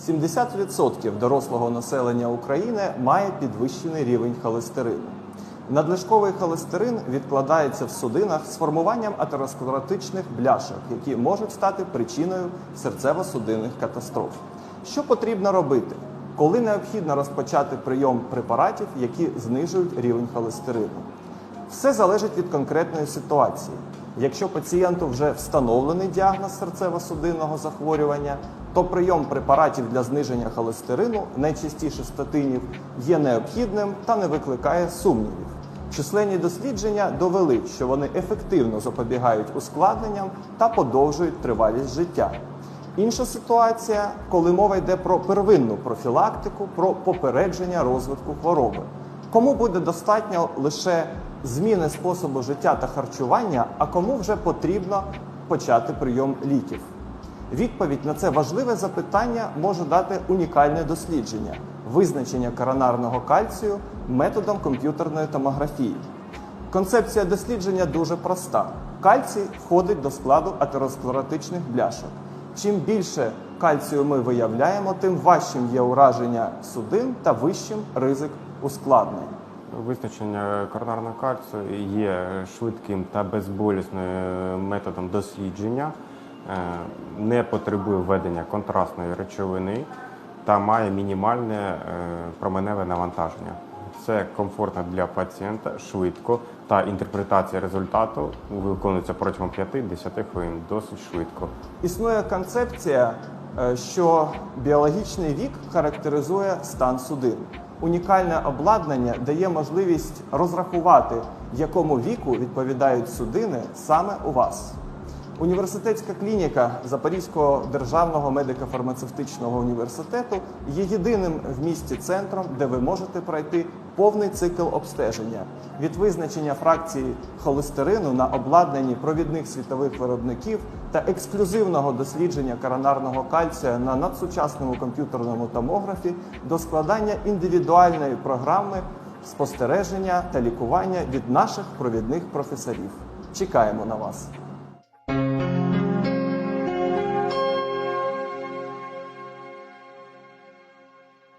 70% дорослого населення України має підвищений рівень холестерину. Надлишковий холестерин відкладається в судинах з формуванням атеросклеротичних бляшок, які можуть стати причиною серцево-судинних катастроф. Що потрібно робити, коли необхідно розпочати прийом препаратів, які знижують рівень холестерину? Все залежить від конкретної ситуації. Якщо пацієнту вже встановлений діагноз серцево-судинного захворювання, то прийом препаратів для зниження холестерину, найчастіше статинів, є необхідним та не викликає сумнівів. Численні дослідження довели, що вони ефективно запобігають ускладненням та подовжують тривалість життя. Інша ситуація, коли мова йде про первинну профілактику, про попередження розвитку хвороби. Кому буде достатньо лише зміни способу життя та харчування, а кому вже потрібно почати прийом ліків? Відповідь на це важливе запитання може дати унікальне дослідження визначення коронарного кальцію методом комп'ютерної томографії. Концепція дослідження дуже проста: кальцій входить до складу атеросклеротичних бляшок. Чим більше кальцію ми виявляємо, тим важчим є ураження судин та вищим ризик ускладнень. Визначення коронарного кальцію є швидким та безболісним методом дослідження, е, не потребує введення контрастної речовини та має мінімальне е, променеве навантаження. Це комфортно для пацієнта, швидко та інтерпретація результату виконується протягом 5-10 хвилин, досить швидко. Існує концепція, е, що біологічний вік характеризує стан судин. Унікальне обладнання дає можливість розрахувати, якому віку відповідають судини саме у вас. Університетська клініка Запорізького державного медико-фармацевтичного університету є єдиним в місті центром, де ви можете пройти повний цикл обстеження від визначення фракції холестерину на обладнанні провідних світових виробників та ексклюзивного дослідження коронарного кальція на надсучасному комп'ютерному томографі до складання індивідуальної програми спостереження та лікування від наших провідних професорів. Чекаємо на вас.